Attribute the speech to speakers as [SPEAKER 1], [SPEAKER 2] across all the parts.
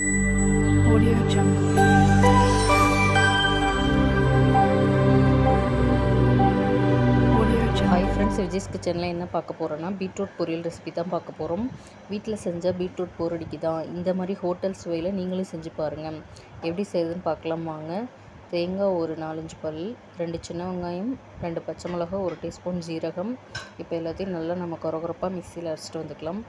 [SPEAKER 1] Audio Jungle.
[SPEAKER 2] Hi friends Vijay's கிச்சனில் என்ன பார்க்க போகிறோன்னா பீட்ரூட் பொரியல் ரெசிபி தான் பார்க்க போகிறோம் வீட்டில் செஞ்ச பீட்ரூட் போரடிக்கு தான் இந்த மாதிரி ஹோட்டல் சுவையில் நீங்களும் செஞ்சு பாருங்கள் எப்படி செய்யுதுன்னு பார்க்கலாம் வாங்க. தேங்காய் ஒரு நாலஞ்சு பல் ரெண்டு சின்ன வெங்காயம் ரெண்டு பச்சை மிளகாய் ஒரு டீஸ்பூன் ஜீரகம். இப்போ எல்லாத்தையும் நல்லா நம்ம குறகுறப்பாக மிக்சியில் அரைச்சிட்டு வந்துக்கலாம்.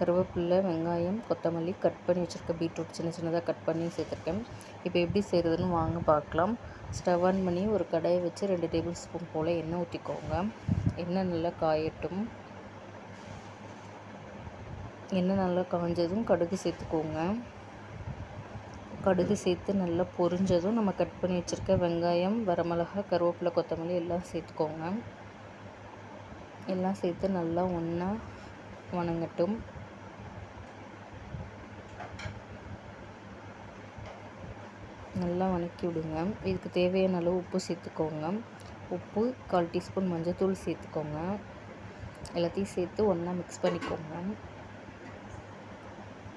[SPEAKER 2] கருவேப்பிலை வெங்காயம் கொத்தமல்லி கட் பண்ணி வச்சுருக்க பீட்ரூட் சின்ன சின்னதாக கட் பண்ணி சேர்த்துருக்கேன். இப்போ எப்படி செய்கிறதுன்னு வாங்க பார்க்கலாம். ஸ்டவ் ஆன் பண்ணி ஒரு கடையை வச்சு ரெண்டு டேபிள் ஸ்பூன் போல் எண்ணெய் ஊற்றிக்கோங்க எண்ணெய் நல்லா காயட்டும். எண்ணெய் நல்லா காஞ்சதும் கடுகு சேர்த்துக்கோங்க. கடுகு சேர்த்து நல்லா பொரிஞ்சதும் நம்ம கட் பண்ணி வச்சுருக்க வெங்காயம் வரமிளகா கருவேப்பிலை கொத்தமல்லி எல்லாம் சேர்த்துக்கோங்க. எல்லாம் சேர்த்து நல்லா ஒன்றா வணங்கட்டும். நல்லா வணக்கி விடுங்க. இதுக்கு தேவையான அளவு உப்பு சேர்த்துக்கோங்க. உப்பு கால் டீஸ்பூன் மஞ்சள்தூள் சேர்த்துக்கோங்க. எல்லாத்தையும் சேர்த்து ஒன்றா மிக்ஸ் பண்ணிக்கோங்க.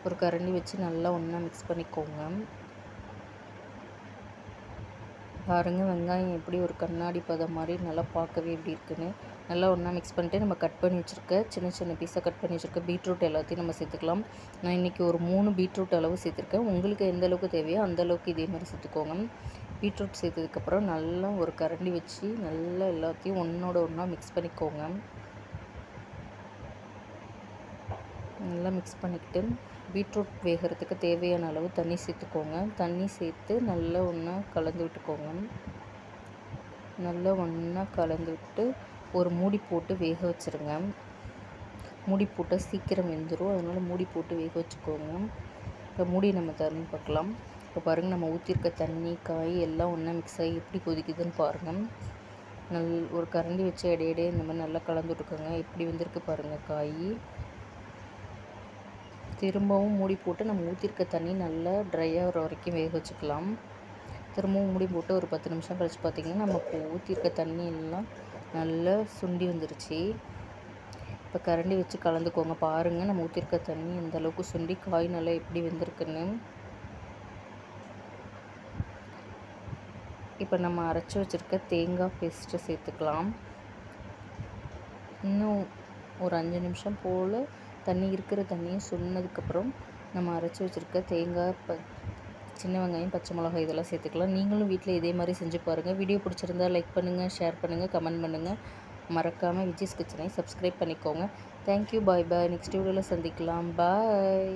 [SPEAKER 2] ஒரு கரண்டி வச்சு நல்லா ஒன்றா மிக்ஸ் பண்ணிக்கோங்க. பாருங்கள் வெங்காயம் எப்படி ஒரு கண்ணாடி பதம் மாதிரி நல்லா பார்க்கவே எப்படி இருக்குன்னு. நல்லா ஒன்றா மிக்ஸ் பண்ணிட்டு நம்ம கட் பண்ணி வச்சுருக்க சின்ன சின்ன பீஸாக கட் பண்ணி வச்சுருக்க பீட்ரூட் எல்லாத்தையும் நம்ம சேர்த்துக்கலாம். நான் இன்றைக்கி ஒரு மூணு பீட்ரூட் அளவு சேர்த்துருக்கேன். உங்களுக்கு எந்த அளவுக்கு தேவையோ அந்த அளவுக்கு இதே மாதிரி சேர்த்துக்கோங்க. பீட்ரூட் சேர்த்ததுக்கப்புறம் நல்லா ஒரு கரண்டி வச்சு நல்லா எல்லாத்தையும் ஒன்றோட ஒன்றா மிக்ஸ் பண்ணிக்கோங்க. நல்லா மிக்ஸ் பண்ணிக்கிட்டு பீட்ரூட் வேகிறதுக்கு தேவையான அளவு தண்ணி சேர்த்துக்கோங்க. தண்ணி சேர்த்து நல்லா ஒன்றா கலந்து விட்டுக்கோங்க. நல்லா ஒன்றா கலந்து விட்டு ஒரு மூடி போட்டு வேக வச்சுருங்க. மூடி போட்டால் சீக்கிரம் வெந்துடும் அதனால் மூடி போட்டு வேக வச்சுக்கோங்க. இப்போ மூடி நம்ம திறந்து பார்க்கலாம். இப்போ பாருங்கள் நம்ம ஊற்றிருக்க தண்ணி காய் எல்லாம் ஒன்றா மிக்ஸ் ஆகி எப்படி கொதிக்குதுன்னு பாருங்கள் நல் ஒரு கரண்டி வச்சு இடையிடையே இந்த மாதிரி நல்லா கலந்து விட்டுக்கோங்க. எப்படி வந்திருக்கு பாருங்கள் காய். திரும்பவும் மூடி போட்டு நம்ம ஊற்றிருக்க தண்ணி நல்லா ட்ரை ஆகிற வரைக்கும் வேக வச்சுக்கலாம். திரும்பவும் மூடி போட்டு ஒரு பத்து நிமிஷம் கழிச்சு பார்த்திங்கன்னா நம்ம இப்போ ஊற்றிருக்க தண்ணி எல்லாம் நல்லா சுண்டி வந்துருச்சு. இப்போ கரண்டி வச்சு கலந்துக்கோங்க. பாருங்கள் நம்ம ஊற்றிருக்க தண்ணி இந்த அளவுக்கு சுண்டி காய் நல்லா எப்படி வெந்திருக்குன்னு. இப்போ நம்ம அரைச்சி வச்சுருக்க தேங்காய் பேஸ்ட்டை சேர்த்துக்கலாம். இன்னும் ஒரு அஞ்சு நிமிஷம் போல் தண்ணி இருக்கிற தண்ணியை சொன்னதுக்கப்புறம் நம்ம அரைச்சி வச்சுருக்க தேங்காய் ப சின்ன வெங்காயம் பச்சை மிளகாய் இதெல்லாம் சேர்த்துக்கலாம். நீங்களும் வீட்டில் இதே மாதிரி செஞ்சு பாருங்கள் வீடியோ பிடிச்சிருந்தா லைக் பண்ணுங்கள் ஷேர் பண்ணுங்கள் கமெண்ட் பண்ணுங்கள் மறக்காமல் விஜய்ஸ் கிச்சனை சப்ஸ்கிரைப் பண்ணிக்கோங்க. தேங்க்யூ பாய் பாய் நெக்ஸ்ட் வீடியோவில் சந்திக்கலாம். பாய்